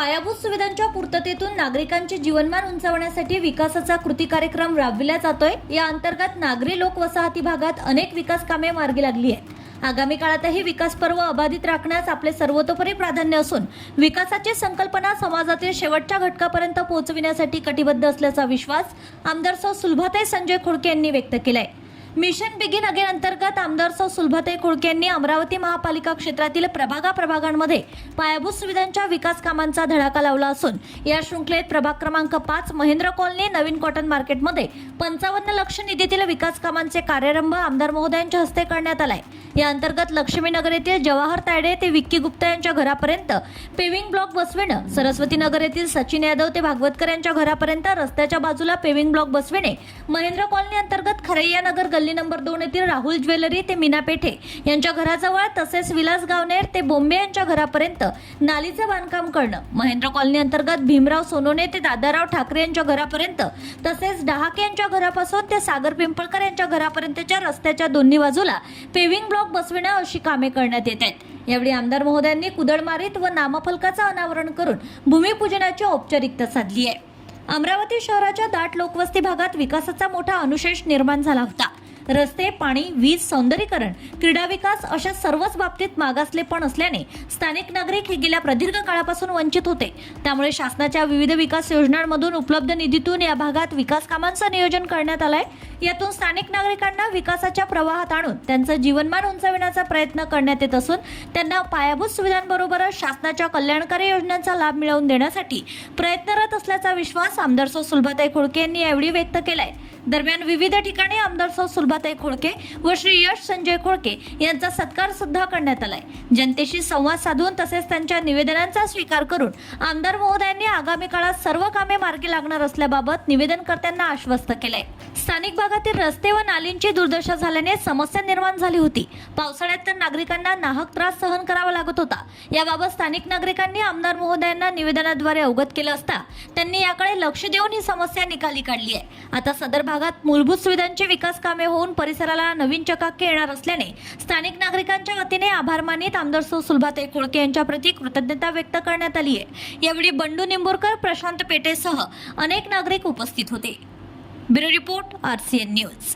पायाभूत सुविधांच्या पूर्ततेतून नागरिकांचे जीवनमान उंचावण्यासाठी विकासाचा कृती कार्यक्रम राबविला जातोय. या अंतर्गत नागरी लोक वसाहती भागात अनेक विकास कामे मार्गी लागली आहेत. आगामी काळातही विकास पर्व अबाधित राखण्यास आपले सर्वतोपरी प्राधान्य असून विकासाची संकल्पना समाजातील शेवटच्या घटकापर्यंत पोहोचविण्यासाठी कटिबद्ध असल्याचा विश्वास आमदार सौ सुलभाताई संजय खोडके यांनी व्यक्त केलाय. मिशन बिगिन अगेन अंतर्गत आमदार सौ सुलभते कुळकेंनी यांनी अमरावती महापालिका क्षेत्रातील प्रभागा प्रभागांमध्ये पायाभूत सुविधांच्या विकास कामांचा धडाका लावला असून या शृंखलेत प्रभाग क्रमांक पाच महेंद्र कॉलनी नवीन कॉटन मार्केटमध्ये पंचावन्न लक्ष निधीतील विकास कामांचे कार्यारंभ आमदार महोदयांच्या हस्ते करण्यात आलाय. या अंतर्गत लक्ष्मीनगर येथील जवाहर तायडे ते विक्की गुप्ता यांच्या घरापर्यंत पेविंग ब्लॉक बसविणं सरस्वती नगर येथील सचिन यादव ते भागवतकर यांच्या घरापर्यंत रस्त्याच्या बाजूला पेविंग ब्लॉक बसविणे महेंद्र कॉलनी अंतर्गत खरैया नगर गल्ली नंबर दोन येथील राहुल ज्वेलरी ते मीना पेठे यांच्या घराजवळ तसेच विलास गावनेर ते बोंबे यांच्या घरापर्यंत नालीचे बांधकाम करणं. महेंद्र कॉलनी अंतर्गत भीमराव सोनोने ते दादाराव ठाकरे यांच्या घरापर्यंत तसेच डहाके यांच्या घरापासून ते सागर पिंपळकर यांच्या घरापर्यंतच्या रस्त्याच्या दोन्ही बाजूला पेव्हिंग ब्लॉक बसविणं अशी कामे करण्यात येत आहेत. यावेळी आमदार महोदयांनी कुदळमारीत व नामफलकाचं अनावरण करून भूमिपूजनाची औपचारिकता साधली आहे. अमरावती शहराच्या दाट लोकवस्ती भागात विकासाचा मोठा अनुशेष निर्माण झाला होता. रस्ते पाणी वीज सौंदर्यीकरण क्रीडा विकास अशा सर्वच बाबतीत मागासलेपण असल्याने स्थानिक नागरिक हे गेल्या प्रदीर्घ काळापासून वंचित होते. त्यामुळे शासनाच्या विविध विकास योजनांमधून उपलब्ध निधीतून या भागात विकास कामांचं नियोजन करण्यात आलंय. यातून स्थानिक नागरिकांना विकासाच्या प्रवाहात आणून त्यांचं जीवनमान उंचाविण्याचा प्रयत्न करण्यात येत असून त्यांना पायाभूत सुविधांबरोबरच शासनाच्या कल्याणकारी योजनांचा लाभ मिळवून देण्यासाठी प्रयत्नरत असल्याचा विश्वास आमदार सुलभाताई खोडके यांनी यावेळी व्यक्त केलाय. दरम्यान विविध ठिकाणी आमदार सौ सुलभाताई खोळके व श्री यश संजय खोळके यांचा सत्कार सुद्धा करण्यात आलाय. जनतेशी संवाद साधून तसेच त्यांच्या निवेदनांचा स्वीकार करून आमदार महोदयांनी आगामी काळात सर्व कामे मार्गी लागणार असल्याबाबत निवेदनकर्त्यांना आश्वस्त केलंय. स्थानिक भागातील रस्ते व नालींची दुर्दशा झाल्याने समस्या निर्माण झाली होती. पावसाळ्यात तर नागरिकांना नाहक त्रास सहन करावा लागत याबाबत स्थानिक नागरिकांनी आमदार महोदयांना निवेदनाद्वारे अवगत केलं असता त्यांनी याकडे लक्ष देऊन ही समस्या निकाली काढली आहे. आता सदर भागात मूलभूत सुविधांची विकास कामे होऊन परिसराला नवीन चकाकी येणार असल्याने स्थानिक नागरिकांच्या वतीने आभार मानित आमदार सौ सुलभाताई खोळके यांच्या प्रती कृतज्ञता व्यक्त करण्यात आली आहे. यावेळी बंडू निंबूरकर प्रशांत पेटेसह अनेक नागरिक उपस्थित होते. Bureau report R C N news.